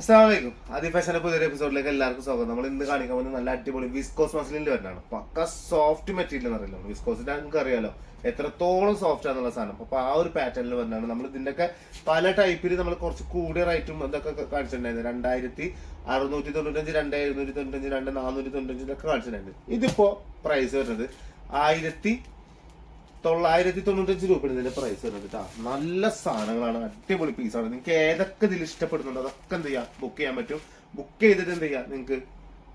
അസ്സാമലൈക്കും ആദ്യ ഫാഷനെ പുതിയൊരു എപ്പിസോഡിലേക്ക് എല്ലാവർക്കും സ്വാഗതം. നമ്മൾ ഇന്ന് കാണിക്കാൻ പോകുന്നത് നല്ല അടിപൊളി വിസ്കോസ് മസിലിന്റെ വരുന്നതാണ്. പക്ക സോഫ്റ്റ് മെറ്റീരിയൽ എന്ന് അറിയില്ല വിസ്കോസിന്റെ നമുക്ക് അറിയാലോ. എത്രത്തോളം സോഫ്റ്റ് ആണെന്നുള്ള സാധനം. അപ്പൊ ആ ഒരു പാറ്റേണിൽ വരുന്നതാണ് നമ്മൾ ഇതിന്റെയൊക്കെ പല ടൈപ്പിൽ നമ്മൾ കുറച്ച് കൂടിയ റേറ്റും ഇതൊക്കെ കാണിച്ചിട്ടുണ്ടായിരുന്നു രണ്ടായിരത്തി അറുന്നൂറ്റി തൊണ്ണൂറ്റഞ്ച് രണ്ട് തൊണ്ണൂറ്റഞ്ച് രണ്ട് നാനൂറ്റി തൊണ്ണൂറ്റഞ്ച് ഇതൊക്കെ കാണിച്ചിട്ടുണ്ടായിരുന്നു. ഇതിപ്പോ പ്രൈസ് വരുന്നത് ആയിരത്തി തൊള്ളായിരത്തി തൊണ്ണൂറ്റഞ്ച് രൂപയാണ് ഇതിന്റെ പ്രൈസ് വരുന്നത് കേട്ടോ നല്ല സാധനങ്ങളാണ്. അടിപൊളി പീസാണ് നിങ്ങൾക്ക് ഏതൊക്കെ ഇതിൽ ഇഷ്ടപ്പെടുന്നുണ്ടോ അതൊക്കെ എന്ത് ചെയ്യാം? ബുക്ക് ചെയ്യാൻ പറ്റും. ബുക്ക് ചെയ്തിട്ട് എന്ത് ചെയ്യാം? നിങ്ങൾക്ക്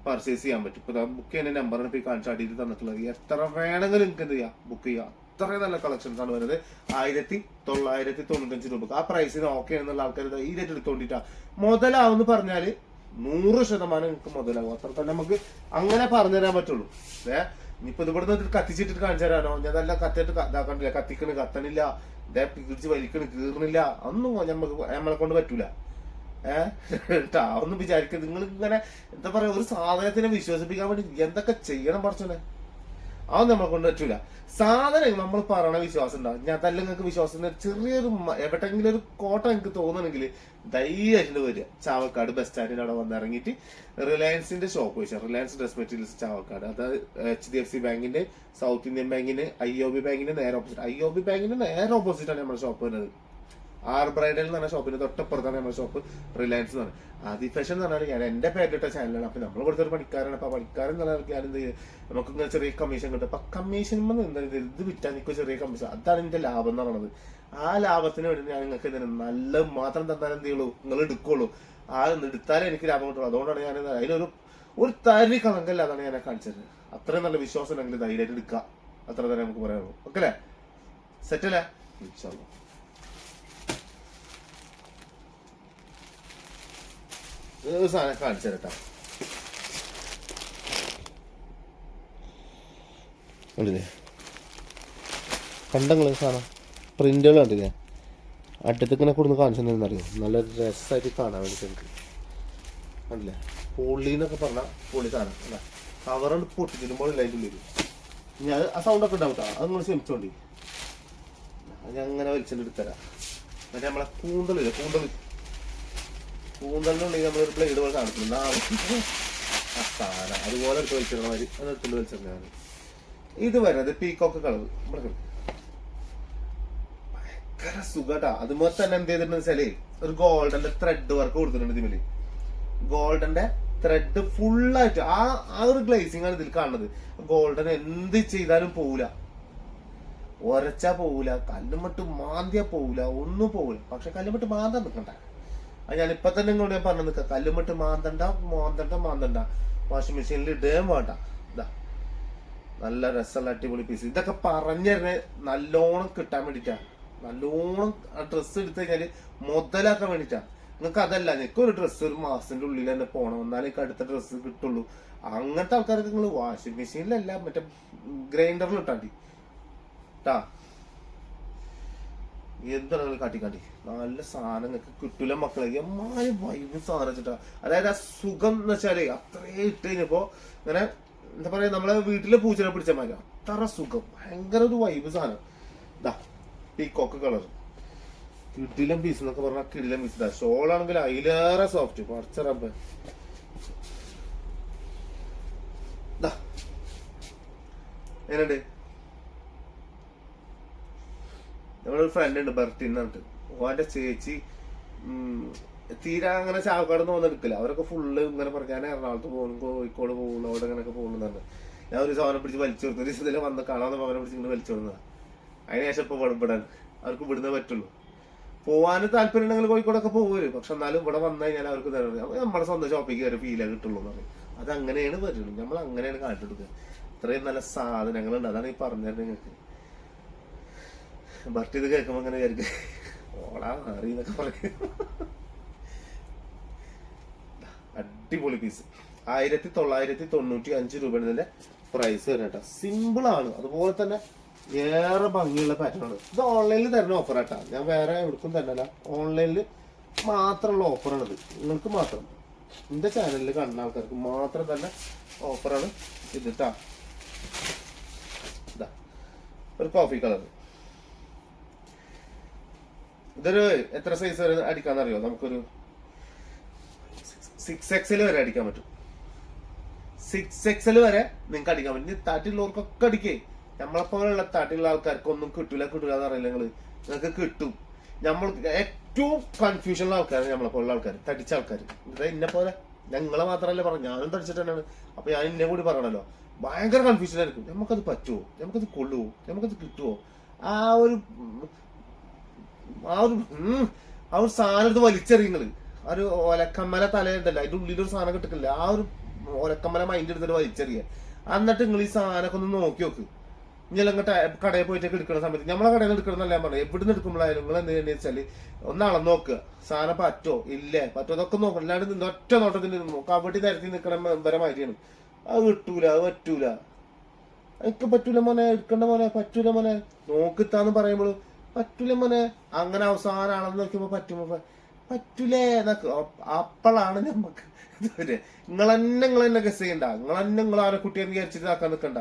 പർച്ചേസ് ചെയ്യാൻ പറ്റും. ഇപ്പൊ ബുക്ക് ചെയ്യുന്ന നമ്പർ ഇപ്പൊ കാണിച്ചാൽ കാണിച്ച അടിയിൽ തന്നിട്ടുള്ളത്. എത്ര വേണമെങ്കിലും നിങ്ങൾക്ക് എന്ത് ചെയ്യാം? ബുക്ക് ചെയ്യാം. അത്രയും നല്ല കളക്ഷൻസ് ആണ് വരുന്നത്. ആയിരത്തി തൊള്ളായിരത്തി തൊണ്ണൂറ്റഞ്ച് രൂപ ആ പ്രൈസിന് ഓക്കെ എന്നുള്ള ആൾക്കാർ ഈ റേറ്റ് എടുത്തോണ്ടിട്ടാ. മുതലാവെന്ന് പറഞ്ഞാൽ നൂറ് ശതമാനം നിങ്ങൾക്ക് മുതലാവും. അത്ര തന്നെ നമുക്ക് അങ്ങനെ പറഞ്ഞു തരാൻ പറ്റുള്ളൂ. ഏ ഇനിയിപ്പോ ഇവിടെ നിന്ന് കത്തിച്ചിട്ട് കാണിച്ചു തരാനോ? ഞാൻ നല്ല കത്തിയിട്ട് ക- ഇതാക്കണില്ല കത്തിക്കണ് കത്തണില്ല. ഇതേ പിടിച്ച് വലിക്കണ് കീറണില്ല. ഒന്നും നമുക്ക് നമ്മളെ കൊണ്ട് പറ്റൂല. ഏഹ് ഒന്നും വിചാരിക്കരുത്. നിങ്ങൾ ഇങ്ങനെ എന്താ പറയാ ഒരു സാധനത്തിനെ വിശ്വസിപ്പിക്കാൻ വേണ്ടി എന്തൊക്കെ ചെയ്യണം പറച്ചോനെ? അതൊന്നും നമ്മളെ കൊണ്ട് പറ്റൂല. സാധനം നമ്മൾ പറയണ വിശ്വാസം ഉണ്ടാവും. ഞാൻ തല്ല നിങ്ങൾക്ക് വിശ്വാസം. ചെറിയൊരു എവിടെങ്കിലും ഒരു കോട്ട എനിക്ക് തോന്നണമെങ്കിൽ ധൈര്യമായിട്ട് വരിക. ചാവക്കാട് ബസ് സ്റ്റാൻഡിന്റെ അവിടെ വന്നിറങ്ങിയിട്ട് റിലയൻസിന്റെ ഷോപ്പ് വെച്ചാൽ റിലയൻസ് ഡ്രസ് മെറ്റീരിയൽസ് ചാവക്കാട്. അത് എച്ച് ഡി എഫ് സി ബാങ്കിന്റെ സൗത്ത് ഇന്ത്യൻ ബാങ്കിന് ഐ ഒ ബി ബാങ്കിന്റെ നേരെ ഓപ്പോസിറ്റ് ഐ ഒ ബി ബാങ്കിന്റെ നേരെ ഓപ്പോസിറ്റ് ആണ് നമ്മുടെ ഷോപ്പ് വരുന്നത്. ആർ ബ്രൈഡൽ എന്ന് പറഞ്ഞ ഷോപ്പിന്റെ തൊട്ടപ്പുറത്താണ് നമ്മുടെ ഷോപ്പ് റിലയൻസ് എന്ന് പറഞ്ഞാൽ ആദി ഫാഷൻ എന്ന് പറഞ്ഞാൽ ഞാൻ എന്റെ പേരിലിട്ട ചാനലാണ് അപ്പൊ നമ്മൾ കൊടുത്തൊരു പണിക്കാരാണ്. അപ്പൊ ആ പണിക്കാരൻ എന്ന് പറഞ്ഞാൽ നമുക്ക് ചെറിയ കമ്മീഷൻ കിട്ടും. അപ്പൊ കമ്മീഷൻ എന്താ ഇത്? വിറ്റാൻ നിൽക്കും ചെറിയ കമ്മീഷൻ അതാണ് എന്റെ ലാഭം എന്ന് പറയുന്നത് ആ ലാഭത്തിന് വേണ്ടി ഞാൻ നിങ്ങൾക്ക് ഇതിന് നല്ല മാത്രം തന്നാൽ എന്ത് ചെയ്യുള്ളൂ? നിങ്ങൾ എടുക്കുള്ളൂ. ആ എടുത്താലേ എനിക്ക് ലാഭം കിട്ടുള്ളൂ. അതുകൊണ്ടാണ് ഞാൻ അതിലൊരു ഒരു തരി കണക്കല്ലാതാണ് ഞാൻ കാണിച്ചത്. അത്രയും നല്ല വിശ്വാസം ഉണ്ടെങ്കിൽ ധൈര്യമായിട്ട് എടുക്കുക. അത്ര തന്നെ നമുക്ക് പറയാനുള്ളൂ. ഓക്കെ അല്ലേ? സെറ്റ് അല്ലേ? ഒരു സാധനം കാണിച്ചു കണ്ടങ്ങൾ സാധനം? പ്രിന്റുകൾ കണ്ടില്ലേ? അടുത്തേക്കിനെ കൊടുന്ന് കാണിച്ചു നല്ല രസമായിട്ട് കാണാൻ വേണ്ടി എനിക്ക് കണ്ടില്ലേ? പുള്ളി എന്നൊക്കെ പറഞ്ഞാൽ പുള്ളി സാധനം. അല്ല കവറുണ്ട് പൊട്ടിച്ചിടുമ്പോൾ അതിന്റെ ഉള്ളിൽ ഞാൻ ആ സൗണ്ടൊക്കെ ഉണ്ടാവും അത് നിങ്ങൾ ക്ഷമിച്ചോണ്ടി. അത് ഞാൻ അങ്ങനെ വലിച്ചെടുത്തരാം എന്നിട്ട് നമ്മളെ കൂന്തലില്ലേ കൂന്തൽ കൂന്തലിനുള്ളിൽ നമ്മളൊരു ബ്ലേഡ് പോലെ സാധനം. അതുപോലെ എടുത്ത് വലിച്ചിരുന്ന മാതിരി. അത് എടുത്തുകൊണ്ട് വലിച്ചിരുന്നതാണ് ഇത് വരുന്നത് പീക്കോക്ക് കളവ് ഇവിടെ ഭയങ്കര സുഖട്ടാ. അതുപോലെ തന്നെ എന്ത് ചെയ്തിട്ടുണ്ടെന്ന് വെച്ചാൽ ഒരു ഗോൾഡന്റെ ത്രെഡ് വർക്ക് കൊടുത്തിട്ടുണ്ട് ഇതിമിൽ ഗോൾഡന്റെ ത്രെഡ് ഫുള്ളായിട്ട് ആ ആ ഒരു ഗ്ലേസിംഗ് ആണ് ഇതിൽ കാണുന്നത്. ഗോൾഡൻ എന്ത് ചെയ്താലും പോവില്ല ഒരച്ചാ പോവില്ല കല്ലുമട്ട് മാന്തിയാ പോവില്ല ഒന്നും പോവില്ല പക്ഷെ കല്ലുമട്ട് മാന്താൻ നിൽക്കണ്ട അത് ഞാൻ ഇപ്പൊ തന്നെ ഇങ്ങോട്ട് ഞാൻ പറഞ്ഞു നിൽക്കാം. കല്ലുമിട്ട് മാന്തണ്ട മാന്തണ്ട മാന്തണ്ട. വാഷിംഗ് മെഷീനിൽ ഇടുകയും വേണ്ട. ഇതാ നല്ല രസമുള്ള അടിപൊളി പീസ് ഇതൊക്കെ പറഞ്ഞു നല്ലോണം കിട്ടാൻ വേണ്ടിട്ടാ. നല്ലോണം ഡ്രസ്സ് എടുത്തു കഴിഞ്ഞാൽ മുതലാക്കാൻ വേണ്ടിട്ടാ. നിങ്ങൾക്ക് അതല്ല നിങ്ങൾക്ക് ഒരു ഡ്രസ്സ് ഒരു മാസത്തിന്റെ ഉള്ളിൽ തന്നെ പോകണം എന്നാലേ അടുത്ത ഡ്രസ്സ് കിട്ടുള്ളൂ. അങ്ങനത്തെ ആൾക്കാർക്ക് നിങ്ങൾ വാഷിംഗ് മെഷീനിലല്ല മറ്റേ ഗ്രൈൻഡറിൽ ഇട്ടാണ്ടി ട്ടാ എന്താണ് കാട്ടി കാട്ടി. നല്ല സാധനം നിങ്ങൾക്ക് കിട്ടൂല മക്കളെ. എമ്മാരി വൈബ് സാധനം വെച്ചിട്ടാ. അതായത് ആ സുഖം എന്ന് വെച്ചാൽ അത്രേ ഇട്ട് കഴിഞ്ഞപ്പോ ഇങ്ങനെ എന്താ പറയാ നമ്മളെ വീട്ടിലെ പൂച്ചനെ പിടിച്ച മാതിരി. അത്ര സുഖം. ഭയങ്കര ഒരു വൈബ് സാധനം. ഇതാ പീക്കോക്ക് കളർ കിടിലം പീസ് എന്നൊക്കെ പറഞ്ഞാൽ കിടിലം പീസ് ഇതാ ഷോളാണെങ്കിൽ അതിലേറെ സോഫ്റ്റ് പറിച്ചറമ്പ് ഇതാ നമ്മളൊരു ഫ്രണ്ട് ഉണ്ട് ബർട്ടിൻ പറഞ്ഞിട്ട്. ഓന്റെ ചേച്ചി തീരെ അങ്ങനെ ചാവക്കാട് വന്നെടുക്കില്ല അവരൊക്കെ ഫുള്ള് ഇങ്ങനെ പറഞ്ഞു ഞാൻ എറണാകുളത്ത് പോകുന്നു കോഴിക്കോട് പോകുന്നു അവിടെ ഇങ്ങനെയൊക്കെ പോകുന്നുണ്ട് ഞാൻ ഒരു സാധനം പിടിച്ച് വലിച്ചു കൊടുത്തു. ഒരു ഇതിൽ വന്ന് കാണാതെ പകരം പിടിച്ച് ഇങ്ങനെ വലിച്ചു കൊടുക്കുന്നതാ അതിനുശേഷം ഇപ്പൊ ഇവിടെ വിടാൻ അവർക്ക് ഇവിടുന്ന് പറ്റുള്ളൂ. പോകാൻ താല്പര്യം ഉണ്ടെങ്കിൽ കോഴിക്കോടൊക്കെ പോകുമല്ലോ പക്ഷെ എന്നാലും ഇവിടെ വന്നു കഴിഞ്ഞാൽ അവർക്ക് തരണം നമ്മുടെ സ്വന്തം ഷോപ്പിൽ കയറി ഫീലേ കിട്ടുള്ളൂ എന്ന് പറയും. അത് അങ്ങനെയാണ് വരുന്നത്. നമ്മൾ അങ്ങനെയാണ് കാട്ടിയെടുക്കുക. ഇത്രയും നല്ല സാധനങ്ങളുണ്ട്. അതാണ് ഈ പറഞ്ഞത് നിങ്ങൾക്ക്. ബർട്ട് ഇത് കേൾക്കുമ്പോ അങ്ങനെ വിചാരിക്കും. ഓടാ മാറി പറയും. അടിപൊളി പീസ് ആയിരത്തി തൊള്ളായിരത്തി തൊണ്ണൂറ്റി അഞ്ച് രൂപയാണ് ഇതിന്റെ പ്രൈസ് വരും കേട്ടോ. സിമ്പിൾ ആണ്. അതുപോലെ തന്നെ ഏറെ ഭംഗിയുള്ള പാറ്റേൺ ആണ്. ഇത് ഓൺലൈനിൽ തരുന്ന ഓഫർ ആട്ടാ ഞാൻ വേറെ എവിടേക്കും തരണല്ല ഓൺലൈനിൽ മാത്രമുള്ള ഓഫറാണിത് നിങ്ങൾക്ക് മാത്രം. എന്റെ ചാനലിൽ കാണുന്ന ആൾക്കാർക്ക് മാത്രം തന്നെ ഓഫറാണ് ഇത് ട്ടാ. ഇതാ ഒരു കോഫി കളർ ഇതൊരു എത്ര സൈസ് വരെ അടിക്കാന്നറിയോ? നമുക്കൊരു സിക്സ് എക്സിൽ വരെ അടിക്കാൻ പറ്റും. സിക്സ് എക്സൽ വരെ നിങ്ങൾക്ക് അടിക്കാൻ പറ്റും. ഇനി തട്ടിലുള്ളവർക്കൊക്കെ അടിക്കേ. നമ്മളെപ്പോലുള്ള ആൾക്കാർക്ക് ഒന്നും കിട്ടൂല കിട്ടൂല എന്ന് അറിയില്ല നിങ്ങൾ? നിങ്ങൾക്ക് കിട്ടും. നമ്മൾ ഏറ്റവും കൺഫ്യൂഷനുള്ള ആൾക്കാരാണ് നമ്മളെ പോലുള്ള ആൾക്കാർ തടിച്ച ആൾക്കാർ ഇത് ഇന്നെ പോലെ. ഞങ്ങളെ മാത്രമല്ല പറഞ്ഞു. ഞാനും തടിച്ചിട്ട് തന്നെയാണ്. അപ്പൊ ഞാൻ ഇന്നെ കൂടി പറയണല്ലോ. ഭയങ്കര കൺഫ്യൂഷൻ ആയിരിക്കും. നമുക്കത് പറ്റുമോ നമുക്കത് കൊള്ളുവോ? നമുക്കത് കിട്ടുമോ ആ ഒരു ആ ഒരു ആ ഒരു സാധനം എടുത്ത് വലിച്ചെറിയുന്നത്. ആ ഒരു ഒലക്കമ്മല തലയുണ്ടല്ലോ അതിന്റെ ഉള്ളിൽ ഒരു സാധനം കിട്ടില്ല ആ ഒരു ഒലക്കമ്മല മൈൻഡ് എടുത്തിട്ട് വലിച്ചെറിയ. എന്നിട്ട് നിങ്ങൾ ഈ സാധനമൊക്കെ ഒന്ന് നോക്കി നോക്ക്. ഇങ്ങനെ ഇങ്ങോട്ട് കടയിൽ പോയിട്ടൊക്കെ എടുക്കുന്ന സമയത്ത് നമ്മളെ കടയിൽ നിന്ന് എടുക്കണം എന്നല്ല പറഞ്ഞു പറഞ്ഞു എവിടുന്ന് എടുക്കുമ്പോഴായാലും നിങ്ങൾ എന്ത് ചെയ്യുന്നത് വെച്ചാൽ ഒന്ന് അളന്ന് നോക്കുക. സാധനം പറ്റോ? ഇല്ലേ? പറ്റോ? അതൊക്കെ നോക്കണം. അല്ലാണ്ട് നിന്ന് ഒറ്റ നോട്ടത്തിന് കബഡി നിരത്തി നിൽക്കണ മാറ്റിയാണ് അത് കിട്ടൂല അത് പറ്റൂല. എനിക്ക് പറ്റൂല മോനെ എടുക്കണ്ട മോനെ പറ്റൂല മോനെ. നോക്കിത്താന്ന് പറയുമ്പോൾ പറ്റൂല മോനെ. അങ്ങനെ അവസാനം ആണെന്ന് നോക്കിയപ്പോ പറ്റുമ്പോ പറ്റൂലേ എന്നൊക്കെ അപ്പ- അപ്പോഴാണ് നമുക്ക് നിങ്ങൾ തന്നെ നിങ്ങൾ തന്നെ ചെയ്യണ്ട. നിങ്ങൾ തന്നെ നിങ്ങൾ ആരെ കുട്ടിയെന്ന് വിചാരിച്ചിട്ട് ആക്കാൻ നിൽക്കണ്ട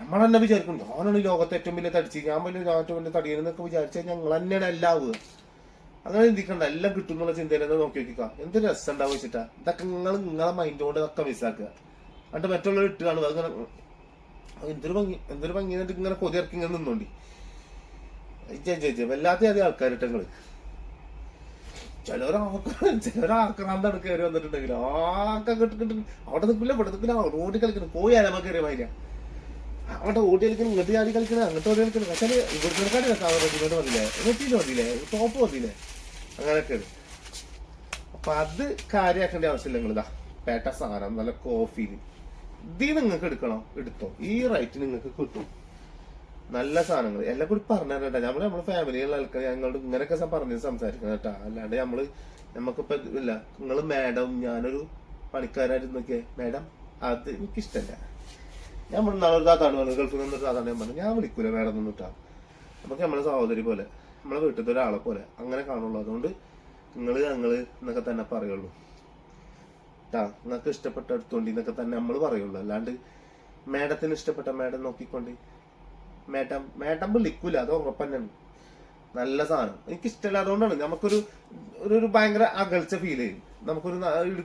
നമ്മൾ തന്നെ വിചാരിക്കും ഞാനാണ് ലോകത്തെ ഏറ്റവും വലിയ തടിച്ച്. ഞാൻ വലിയ ഞാൻ ഏറ്റവും വലിയ തടിയെന്നൊക്കെ വിചാരിച്ചാൽ ഞങ്ങൾ തന്നെയാണ് എല്ലാം ആവുക. അങ്ങനെ ചിന്തിക്കണ്ട. എല്ലാം കിട്ടും എന്നുള്ള ചിന്തയിൽ തന്നെ നോക്കി നോക്കിക്കാം എന്ത് രസം ഉണ്ടാവും വെച്ചിട്ടാ? ഇതൊക്കെ നിങ്ങൾ നിങ്ങളെ മൈൻഡ് കൊണ്ട് ഇതൊക്കെ മിസ്സാക്കുക എന്നിട്ട് മറ്റുള്ളവർ ഇട്ട് കാണുക. അങ്ങനെ എന്തൊരു ഭംഗി എന്തൊരു ഭംഗി എന്നിട്ട് ഇങ്ങനെ കൊതിയിറക്കി ഇങ്ങനെ നിന്നോണ്ടി. വല്ലാത്ത ആദ്യം ആൾക്കാരിട്ട് നിങ്ങൾ ചിലവർ ചിലവർ ആക്രാന്താണ് കയറി വന്നിട്ടുണ്ടെങ്കിൽ ആക്കെ കിട്ടിട്ട് കിട്ടി അവിടെ നിൽക്കില്ല ഇവിടെ നിൽക്കില്ല ഓടി കളിക്കണം പോയി അലമ കയറിയ മാതിരിയാ. അവിടെ ഓടി കളിക്കണം ഇങ്ങോട്ട് ചാടി കളിക്കണം അങ്ങോട്ട് ഓടി കളിക്കണം പക്ഷേ ഇവിടുത്തെ കാട്ടി സാധാരണ റെഡിമേഡ് മതിയില്ലേ? നെറ്റിയിൽ മതിയില്ലേ? ടോപ്പ് മതിയില്ലേ? അങ്ങനെയൊക്കെയാണ് അപ്പൊ അത് കാര്യമാക്കേണ്ട ആവശ്യമില്ല നിങ്ങളിതാ. പേട്ട സാധനം നല്ല കോഫിയിൽ ഇത് നിങ്ങൾക്ക് എടുക്കണോ? എടുത്തോ. ഈ റൈറ്റ് നിങ്ങൾക്ക് കിട്ടും. നല്ല സാധനങ്ങൾ എല്ലാം കൂടി പറഞ്ഞു കേട്ടോ നമ്മൾ നമ്മുടെ ഫാമിലിയിലുള്ള ആൾക്കാർ ഞങ്ങളോട് ഇങ്ങനെയൊക്കെ പറഞ്ഞ് സംസാരിക്കണം കേട്ടോ. അല്ലാണ്ട് നമ്മൾ നമുക്കിപ്പോ ഇല്ല. നിങ്ങൾ മാഡം ഞാനൊരു പണിക്കാരായിരുന്നൊക്കെ മാഡം അത് എനിക്കിഷ്ടല്ല. ഞാൻ നാളെ താത്താണ് പറഞ്ഞു ഗൾഫിൽ നിന്നൊരു താത്താണ് ഞാൻ പറഞ്ഞു ഞാൻ വിളിക്കൂല മാഡം ഒന്നും കിട്ടാം നമുക്ക് നമ്മളെ സഹോദരി പോലെ നമ്മളെ വീട്ടിലത്തെ ഒരാളെ പോലെ അങ്ങനെ കാണുള്ളൂ. അതുകൊണ്ട് നിങ്ങൾ ഞങ്ങൾ എന്നൊക്കെ തന്നെ പറയുള്ളൂ. ട്ടാ നിങ്ങൾക്ക് ഇഷ്ടപ്പെട്ട എടുത്തോണ്ടി എന്നൊക്കെ തന്നെ നമ്മൾ പറയുള്ളൂ. അല്ലാണ്ട് മാഡത്തിന് ഇഷ്ടപ്പെട്ട മാഡം നോക്കിക്കൊണ്ട്. മേട്ടം മേട്ടം വിളിക്കൂല അത് ഉറപ്പ് തന്നെയാണ് നല്ല സാധനം. എനിക്ക് ഇഷ്ടമില്ലാത്തതുകൊണ്ടാണ് നമുക്കൊരു ഒരു ഒരു ഭയങ്കര അകൽച്ച ഫീൽ ചെയ്യും നമുക്കൊരു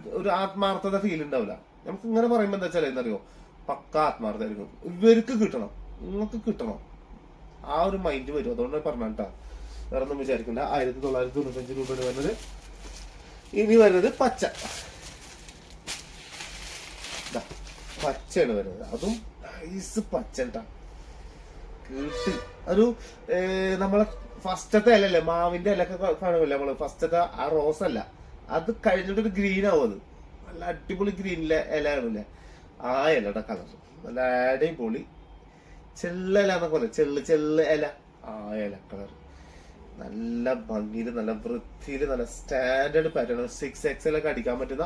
ഒരു- ആത്മാർത്ഥത ഫീൽ ഉണ്ടാവില്ല. നമുക്ക് ഇങ്ങനെ പറയുമ്പോൾ എന്താ വെച്ചാൽ എന്നറിയോ പക്ക ആത്മാർത്ഥമായിരിക്കും ഇവർക്ക് കിട്ടണം. നിങ്ങൾക്ക് കിട്ടണം. ആ ഒരു മൈൻഡ് വരും. അതുകൊണ്ട് പറഞ്ഞാട്ടാ വേറെ ഒന്നും വിചാരിക്കണ്ട. ആയിരത്തി തൊള്ളായിരത്തി തൊണ്ണൂറ്റഞ്ച് രൂപയാണ് വരുന്നത്. ഇനി വരുന്നത് പച്ച. പച്ചയാണ് വരുന്നത്. അതും നൈസ് പച്ച കേട്ടാ കിട്ടി ഒരു നമ്മളെ ഫസ്റ്റത്തെ ഇലല്ലേ മാവിന്റെ ഇലൊക്കെ കാണുമല്ലോ നമ്മൾ. ഫസ്റ്റത്തെ ആ റോസ് അല്ല അത് കഴിഞ്ഞിട്ട് ഒരു ഗ്രീൻ ആവും അത്. നല്ല അടിപൊളി ഗ്രീനിലെ ഇല ആണല്ലേ ആ ഇലയുടെ കളർ. നല്ല അടിപൊളി ചെല്ല ഇല എന്നൊക്കെ പറയും. ചെള്ള് ചെള്ള് ഇല. ആ ഇല കളർ. നല്ല ഭംഗിയിൽ നല്ല വൃത്തിയിൽ നല്ല സ്റ്റാൻഡേർഡ് പാറ്റേൺ സിക്സ് എക്സ് എല്ലൊക്കെ അടിക്കാൻ പറ്റുന്ന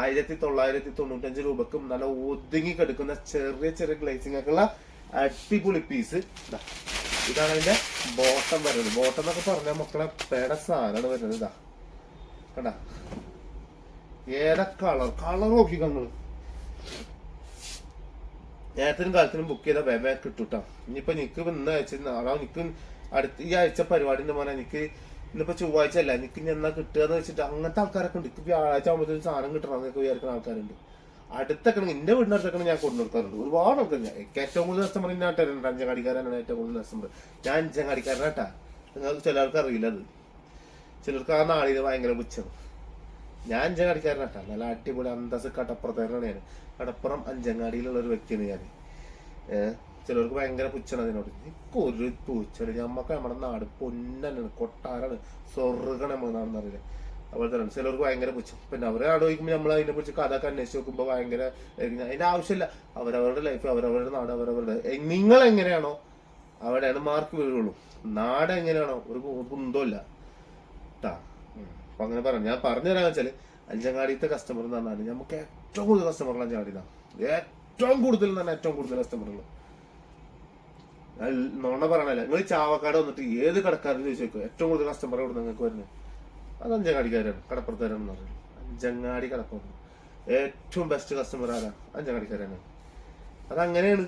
ആയിരത്തി തൊള്ളായിരത്തി തൊണ്ണൂറ്റഞ്ച് രൂപക്കും നല്ല ഒതുങ്ങി കിടക്കുന്ന ചെറിയ ചെറിയ ഗ്ലേസിംഗ് ഒക്കെ ഉള്ള അടിപൊളി പീസ് ഇതാണ് അതിന്റെ ബോട്ടം വരുന്നത്. ബോട്ടം എന്നൊക്കെ പറഞ്ഞ മക്കളെ പേട സാധനമാണ് വരുന്നത്. ഇതാ കണ്ട? ഏതാ കളർ കളർ നോക്കി നിങ്ങൾ. നേരത്തിനും കാലത്തിനും ബുക്ക് ചെയ്ത വേവേ കിട്ടൂട്ടോ. ഇനിയിപ്പോ നിക്ക് ഇന്ന് അയച്ച നാളെ നിക്ക് അടുത്ത ഈ ആഴ്ച പരിപാടിന്റെ മോനെ. എനിക്ക് ഇന്നിപ്പോ ചൊവ്വാഴ്ച അല്ല എനിക്ക് ഇനി എന്നാ കിട്ടുക എന്ന് വെച്ചിട്ട് അങ്ങനത്തെ ആൾക്കാരൊക്കെ ഉണ്ട്. എനിക്ക് വ്യാഴാഴ്ച ആകുമ്പോഴത്തേക്കും സാധനം കിട്ടണം എന്നൊക്കെ വിചാരിക്കുന്ന ആൾക്കാരുണ്ട്. അടുത്തൊക്കെ എന്റെ വീടിന്റെ അടുത്തൊക്കെ ഞാൻ കൊണ്ടു കൊടുക്കാറുണ്ട് ഒരുപാട് ആൾക്കാർ ഞാൻ എനിക്ക് ഏറ്റവും കൂടുതൽ കസ്റ്റമർ ഇന്ന അഞ്ചാം അഞ്ചങ്ങാടിക്കാരാണ് ഏറ്റവും കൂടുതൽ കസ്റ്റമർ ഞാൻ അഞ്ചങ്ങാടിക്കാരനാട്ടാ നിങ്ങൾക്ക് ചിലർക്ക് അറിയില്ല അത്. ചിലർക്ക് ആ നാളിത് ഭയങ്കര പുച്ഛം. ഞാൻ അഞ്ചങ്ങാടിക്കാരനാട്ടാ നല്ല അടിപൊളി അന്തസ് കടപ്പുറത്തേക്കാണ് ഞാൻ. കടപ്പുറം അഞ്ചങ്ങാടിയിലുള്ള ഒരു വ്യക്തിയാണ് ഞാൻ. ചിലർക്ക് ഭയങ്കര പുച്ഛാണ് അതിനോട്. എനിക്ക് ഒരു പുച്ഛല്ല നമ്മക്ക് നമ്മുടെ നാട് പൊന്നാണ് കൊട്ടാരാണ് സ്വർഗം നമ്മുടെ നാടെന്ന് അറിയില്ല അതുപോലെ തന്നെ ചിലർക്ക് ഭയങ്കര പുച്ഛം. പിന്നെ അവരെ ആലോചിക്കുമ്പോൾ നമ്മൾ അതിനെ കുറിച്ച് കഥ ഒക്കെ അന്വേഷിച്ച് നോക്കുമ്പോൾ ഭയങ്കര അതിന്റെ ആവശ്യമില്ല. അവരവരുടെ ലൈഫ് അവരവരുടെ നാട് അവരവരുടെ നിങ്ങൾ എങ്ങനെയാണോ അവിടെയാണ് മാർക്ക് വീഴുള്ളൂ നാട് എങ്ങനെയാണോ ഒരു കുന്തമില്ല ട്ടാ. ഉം. അപ്പൊ അങ്ങനെ പറഞ്ഞു ഞാൻ പറഞ്ഞു തരാന്ന് വെച്ചാൽ അഞ്ചങ്ങാടിത്തെ കസ്റ്റമർ എന്ന് പറഞ്ഞാൽ നമുക്ക് ഏറ്റവും കൂടുതൽ കസ്റ്റമറുകൾ അഞ്ചങ്ങാടിയിലാണ് ഏറ്റവും കൂടുതൽ തന്നെ ഏറ്റവും കൂടുതൽ കസ്റ്റമറുകൾ നോണ പറയണല്ല നിങ്ങൾ ചാവക്കാട് വന്നിട്ട് ഏത് കടക്കാരും ചോദിച്ചു ഏറ്റവും കൂടുതൽ കസ്റ്റമർ ഇവിടെ നിങ്ങൾക്ക് വരുന്നത് അത് അഞ്ചങ്ങാടിക്കാരാണ് കടപ്പുറത്തുകാരാണെന്ന് പറഞ്ഞു അഞ്ചങ്ങാടി കടപ്പുറത്ത് ഏറ്റവും ബെസ്റ്റ് കസ്റ്റമർ ആരാ? അഞ്ചങ്ങാടിക്കാരാണ് അതങ്ങനെയാണ്.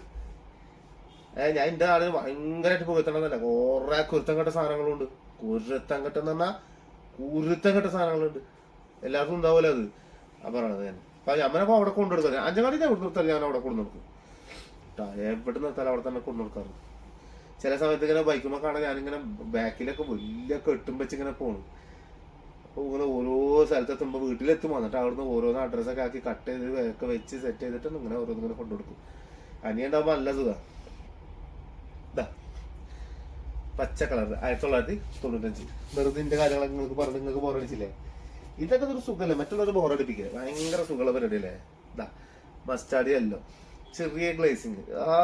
ഏഹ് ഞാൻ എന്റെ ആൾ ഭയങ്കരമായിട്ട് പുകത്തണമെന്നല്ല കുറെ കുരുത്തം കെട്ട സാധനങ്ങളുണ്ട്. കുരുത്തം കെട്ടെന്ന് പറഞ്ഞാൽ കുരുത്തം കെട്ട സാധനങ്ങളുണ്ട്. എല്ലാവർക്കും ഉണ്ടാവില്ല അത്. ആ പറയണത് തന്നെ. അപ്പൊ അമ്മനപ്പോ അവിടെ കൊണ്ടു കൊണ്ടുകൊടുക്കാം അഞ്ചങ്ങാടി ഞാൻ എവിടെ നിർത്താൻ ഞാൻ അവിടെ കൊണ്ടു കൊടുക്കും. എവിടെ നിർത്താലും അവിടെ തന്നെ കൊണ്ടു കൊടുക്കാറ്. ചില സമയത്ത് ഇങ്ങനെ ബൈക്കുമ്പോ കാണാൻ ഞാനിങ്ങനെ ബാക്കിലൊക്കെ വലിയ കെട്ടും വെച്ച് ഇങ്ങനെ അപ്പൊ ഇങ്ങനെ ഓരോ സ്ഥലത്തെത്തുമ്പോ വീട്ടിലെത്തും. വന്നിട്ട് അവിടുന്ന് ഓരോന്ന് അഡ്രസ്സൊക്കെ ആക്കി കട്ട് ചെയ്ത് ഒക്കെ വെച്ച് സെറ്റ് ചെയ്തിട്ട് ഇങ്ങനെ ഓരോന്ന് ഇങ്ങനെ കൊണ്ടു കൊടുക്കും. അനിയുണ്ടാവുമ്പോ നല്ല സുഖ. പച്ച കളർ ആയിരത്തി തൊള്ളായിരത്തി തൊണ്ണൂറ്റഞ്ച്. വെറുതെ ഇതിന്റെ കാര്യങ്ങളൊക്കെ നിങ്ങൾക്ക് പറഞ്ഞ് നിങ്ങൾക്ക് ബോറടിച്ചില്ലേ ഇതൊക്കെ ഒരു സുഖമല്ലേ മറ്റുള്ളവർ ബോറടിപ്പിക്കുക ഭയങ്കര സുഖമുള്ള പരിപാടിയല്ലേ? ഇതാ മസ്റ്റാർഡ് അല്ലോ ചെറിയ ഗ്ലേസിങ് ആ.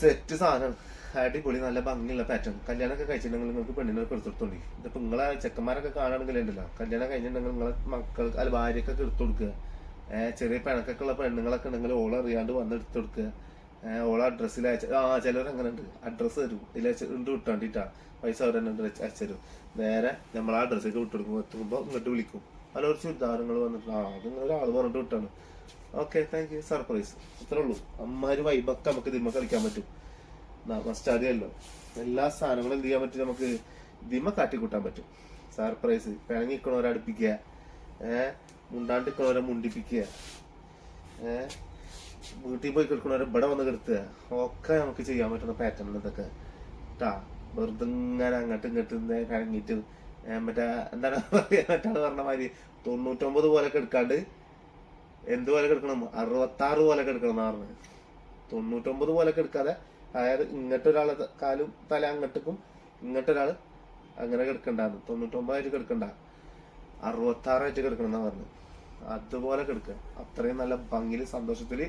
സെറ്റ് സാധനം അടിപൊളി നല്ല ഭംഗിയുള്ള പാറ്റേൺ കല്യാണമൊക്കെ കഴിച്ചിട്ടുണ്ടെങ്കിൽ നിങ്ങൾക്ക് പെണ്ണിനെ എടുത്തോണ്ടി. ഇതിപ്പോ നിങ്ങളെ ചെക്കന്മാരൊക്കെ കാണുകയാണെങ്കിൽ ഉണ്ടല്ലോ. കല്യാണം കഴിഞ്ഞിട്ടുണ്ടെങ്കിൽ നിങ്ങളെ മക്കൾക്ക് അല്ല ഭാര്യക്കൊക്കെ എടുത്തു കൊടുക്കുക. ചെറിയ പിണക്കൊക്കെ ഉള്ള പെണ്ണുങ്ങളൊക്കെ ഉണ്ടെങ്കിൽ ഓളെ അറിയാണ്ട് വന്ന് എടുത്തു കൊടുക്കുക. ഓളെ അഡ്രസ്സിൽ അയച്ച ആ ചിലർ അങ്ങനെ ഉണ്ട് അഡ്രസ്സ് തരും ഇതിൽ ഉണ്ട് വിട്ടാണ്ടിട്ടാ പൈസ അവർ തന്നെ അയച്ചു തരും. നേരെ നമ്മൾ ആ അഡ്രസ്സൊക്കെ വിട്ടു കൊടുക്കുമ്പോൾ എത്തുമ്പോൾ ഇങ്ങോട്ട് വിളിക്കും. പല കുറച്ച് ഉദാഹരണങ്ങൾ വന്നിട്ട് ആ അത് ഒരാൾ പറഞ്ഞിട്ട് വിട്ടാണ്. ഓക്കെ താങ്ക് യു സർപ്രൈസ് അത്രേ ഉള്ളൂ. അമ്മാര് വൈബൊക്കെ നമുക്ക് ഇതിമ്മ കളിക്കാൻ പറ്റും. മസ്റ്റാദിയല്ലോ എല്ലാ സാധനങ്ങളും എന്ത് ചെയ്യാൻ പറ്റും നമുക്ക് ദിമ കാട്ടിക്കൂട്ടാൻ പറ്റും. സർപ്രൈസ്. പിണങ്ങിക്കണവരെ അടുപ്പിക്കുക. ഏഹ് മുണ്ടാണ്ടിക്കണവരെ മുണ്ടിപ്പിക്കുക. ഏഹ് വീട്ടിൽ പോയി കിടക്കണവരെ ഇവിടെ വന്ന് കിടത്തുക. ഒക്കെ നമുക്ക് ചെയ്യാൻ പറ്റുന്ന പാറ്റേൺ ഇതൊക്കെ. കേട്ടാ വെറുതെ ഇങ്ങനെ അങ്ങോട്ടും ഇങ്ങോട്ടും ഏഹ് മറ്റേ എന്താണ് പറയുക മറ്റാൾ പറഞ്ഞ മാതിരി തൊണ്ണൂറ്റൊമ്പത് പോലെ കിടക്കാണ്ട് എന്തുപോലെ കിടക്കണം? അറുപത്താറ് പോലെ കിടക്കണം എന്നാണ് തൊണ്ണൂറ്റൊമ്പത് പോലെ കിടക്കാതെ അതായത് ഇങ്ങോട്ടൊരാളെ കാലും തല അങ്ങോട്ടേക്കും ഇങ്ങോട്ടൊരാൾ അങ്ങനെ കിടക്കണ്ടായിരുന്നു തൊണ്ണൂറ്റൊമ്പതായിട്ട് കിടക്കണ്ട. അറുപത്താറായിട്ട് കിടക്കണം എന്നാ പറഞ്ഞത് അതുപോലെ കിടക്കുക അത്രയും നല്ല ഭംഗിയിൽ സന്തോഷത്തിൽ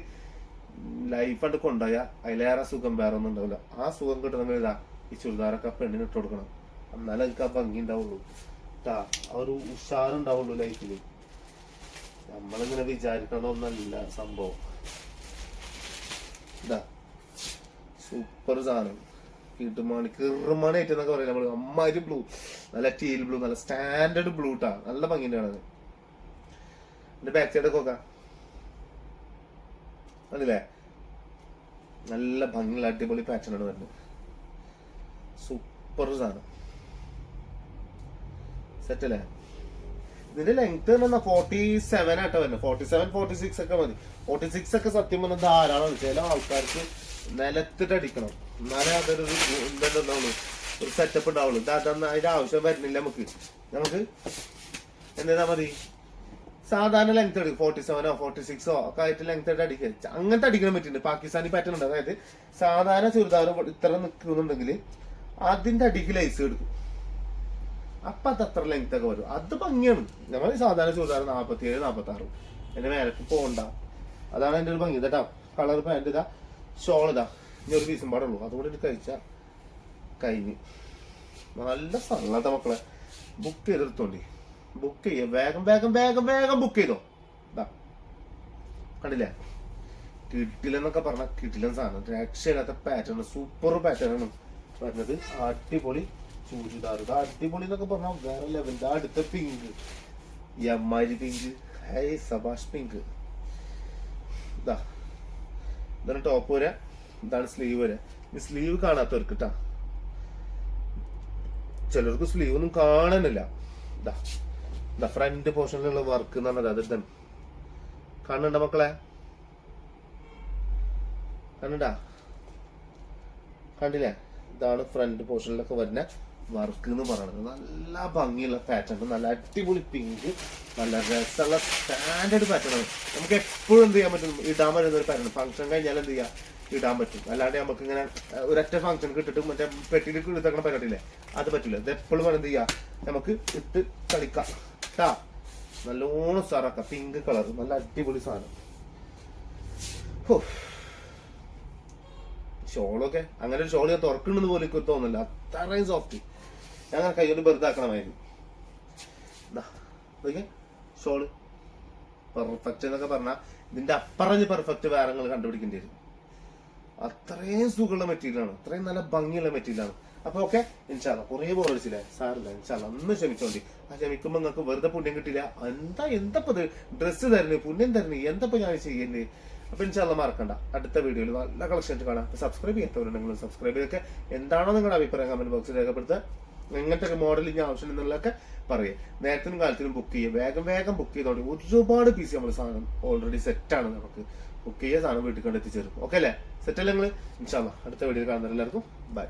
ലൈഫ് കണ്ട് കൊണ്ടുപോയ അതിലേറെ സുഖം വേറെ ഒന്നും ഉണ്ടാവില്ല. ആ സുഖം കിട്ടണമെങ്കിൽ ഇതാ ഈ ചുരിദാറൊക്കെ പെണ്ണിന് ഇട്ട് കൊടുക്കണം. എന്നാലും എനിക്ക് ആ ഭംഗി ഉണ്ടാവുള്ളൂ. ആ ഒരു ഉഷാറുണ്ടാവുള്ളൂ ലൈഫിൽ. നമ്മളിങ്ങനെ വിചാരിക്കണമെന്നല്ല സംഭവം. ഇതാ സൂപ്പർ സാധനം. കിട്ടുമാണി കിറുമാണായിട്ട് എന്നൊക്കെ പറയാം നമ്മൾ? അമ്മാതിരി ബ്ലൂ നല്ല ടീൽ ബ്ലൂ നല്ല സ്റ്റാൻഡേർഡ് ബ്ലൂ ട്ടാ. നല്ല ഭംഗിന്റെ ആണ് എന്റെ ബാക്ക് സൈഡ് ഒക്കെ അതില്ലേ നല്ല ഭംഗിയുള്ള അടിപൊളി പാറ്റേൺ ആണ് വരുന്നത്. സൂപ്പർ സാധനം. സെറ്റ് അല്ലേ? ഇതിന്റെ ലെങ്ത് പറഞ്ഞാൽ ഫോർട്ടി സെവൻ ആട്ടോ വരുന്നത്. ഫോർട്ടി സെവൻ ഫോർട്ടി സിക്സ് ഒക്കെ മതി. ഫോർട്ടി സിക്സ് ഒക്കെ സത്യം പറഞ്ഞാൽ ധാരാളം ചില ആൾക്കാർക്ക് നിലത്തിട്ട് അടിക്കണം എന്നാലേ അതൊരു ഇതുണ്ടാവുള്ളൂ. ഒരു സെറ്റപ്പ് ഉണ്ടാവുള്ളൂ. ഇത് അതൊന്നും അതിന്റെ ആവശ്യം വരുന്നില്ല നമുക്ക്. നമുക്ക് എന്താ മതി? സാധാരണ ലെങ്ത് എടുക്കും. ഫോർട്ടി സെവനോ ഫോർട്ടി സിക്സോ ഒക്കെ ആയിട്ട് ലെങ്ത് ആയിട്ട് അടിക്കുക അങ്ങനത്തെ അടിക്കാൻ പറ്റുന്നുണ്ട് പാകിസ്ഥാനി പാറ്റേൺ ഉണ്ട്. അതായത് സാധാരണ ചുരിദാർ ഇത്ര നിൽക്കുന്നുണ്ടെങ്കിൽ അതിന്റെ അടിക്ക് ലൈസ് എടുക്കും. അപ്പൊ അത് അത്ര ലെങ്ത് ഒക്കെ വരും. അത് ഭംഗിയാണ്. നമ്മൾ സാധാരണ ചുരിദാർ നാപ്പത്തി ഏഴ് നാപ്പത്തി ആറ് എന്റെ മേലക്ക് പോകണ്ട അതാണ് എന്റെ ഒരു ഭംഗി. കേട്ടോ കളർ പാന്റ് ഇതാ. ഇതാ ഇനി ഒരു പീസും പാടുള്ളൂ. അതുകൂടെ കഴിച്ച കഴിഞ്ഞ്. നല്ല സള്ളാത്ത മക്കളെ. ബുക്ക് ചെയ്തെടുത്തോണ്ടി ബുക്ക് ചെയ്യ. വേഗം വേഗം വേഗം വേഗം ബുക്ക് ചെയ്തോ. ഇതാ കണ്ടില്ലേ? കിട്ടില്ലെന്നൊക്കെ പറഞ്ഞ കിട്ടില്ലെന്ന് സാധനം. രക്ഷയില്ലാത്ത പാറ്റേൺ സൂപ്പർ പാറ്റേൺ ആണ് വരുന്നത് അടിപൊളി ചൂരിദാർ. അടിപൊളി എന്നൊക്കെ പറഞ്ഞാൽ വേറെ ലെവൽ അടുത്ത പിങ്ക് യമ്മാരി പിങ്ക് ഹൈ സബാഷ് പിങ്ക് ഇതാ ഇതാണ് ടോപ്പ് വരെ ഇതാണ് സ്ലീവ് വരെ. ഈ സ്ലീവ് കാണാത്തവർക്ക് കേട്ടാ ചിലർക്ക് സ്ലീവ് ഒന്നും കാണാനില്ല. ഫ്രണ്ട് പോർഷനിലുള്ള വർക്ക് എന്ന് പറഞ്ഞത് അതിൽ തന്നെ കാണണ്ട മക്കളെ? കണ്ടില്ലേ? ഇതാണ് ഫ്രണ്ട് പോർഷനിലൊക്കെ വരുന്ന. വർക്ക് എന്ന് പറയുന്നത് നല്ല ഭംഗിയുള്ള പാറ്റേൺ നല്ല അടിപൊളി പിങ്ക് നല്ല രസമുള്ള സ്റ്റാൻഡേർഡ് പാറ്റേൺ ആണ്. നമുക്ക് എപ്പോഴും എന്ത് ചെയ്യാൻ പറ്റും? ഇടാൻ പറ്റുന്ന ഒരു പാറ്റേൺ ഫംഗ്ഷൻ കഴിഞ്ഞാൽ എന്ത് ചെയ്യാം? ഇടാൻ പറ്റും. അല്ലാണ്ട് നമുക്ക് ഇങ്ങനെ ഒരൊറ്റ ഫംഗ്ഷൻ കിട്ടിട്ട് മറ്റേ പെട്ടിയിൽ എടുത്തേക്കണ പരിപാടിയില്ലേ അത് പറ്റില്ല. ഇത് എപ്പോഴും എന്ത് ചെയ്യാം? നമുക്ക് ഇട്ട് കളിക്കാം. ട്ടാ. നല്ലോണം സാറാക്കാം പിങ്ക് കളർ നല്ല അടിപൊളി സാധനം. ഷോളൊക്കെ. അങ്ങനെ ഒരു ഷോൾ ഞാൻ തുറക്കുന്നത് പോലും തോന്നുന്നില്ല. അത്രയും സോഫ്റ്റ് ഞാൻ ആ കൈകൊണ്ട് വെറുതെ ആക്കണമായിരുന്നു ഷോൾ. പെർഫെക്റ്റ് എന്നൊക്കെ പറഞ്ഞാൽ ഇതിന്റെ അപ്പറഞ്ഞ് പെർഫെക്റ്റ് വേറെ കണ്ടുപിടിക്കേണ്ടി വരും. അത്രയും സുഖമുള്ള മെറ്റീരിയലാണ്. അത്രയും നല്ല ഭംഗിയുള്ള മെറ്റീരിയലാണ്. അപ്പൊ ഓക്കെ ഇൻഷാല്ല കുറേ വിളിച്ചില്ലേ സാറില്ല ഇൻഷാല്ല ഒന്ന് ക്ഷമിച്ചോണ്ടി. ആ ക്ഷമിക്കുമ്പോ നിങ്ങൾക്ക് വെറുതെ പുണ്യം കിട്ടില്ല എന്താ എന്തപ്പോ ഇത്? ഡ്രസ്സ് തരുന്നു പുണ്യം തരുന്നു എന്തപ്പോ ഞാൻ ചെയ്യുന്നത് അപ്പൊ ഇൻഷാല്ല മറക്കണ്ട. അടുത്ത വീഡിയോയിൽ നല്ല കളക്ഷൻ കാണാം. സബ്സ്ക്രൈബ് ചെയ്യാത്തവരുണ്ടെങ്കിൽ സബ്സ്ക്രൈബ് ചെയ്തൊക്കെ. എന്താണോ നിങ്ങളുടെ അഭിപ്രായം കമന്റ് ബോക്സിൽ രേഖപ്പെടുത്തുക. എങ്ങനത്തെ മോഡൽ ഇനി ആവശ്യം എന്നുള്ളതൊക്കെ പറയുക നേരത്തിനും കാലത്തിനും ബുക്ക് ചെയ്യുക വേഗം വേഗം ബുക്ക് ചെയ്തോണ്ട് ഒരുപാട് പീസ് നമ്മൾ സാധനം ഓൾറെഡി സെറ്റാണ് നമുക്ക്. ബുക്ക് ചെയ്യുക സാധനം വീട്ടിൽ കൊണ്ട് എത്തിച്ചേരും ഓക്കെ അല്ലേ? സെറ്റ് അല്ലേ നിങ്ങൾ ഇൻഷാല്ല അടുത്ത വീഡിയോ കാണുന്നവരെല്ലാവർക്കും ബൈ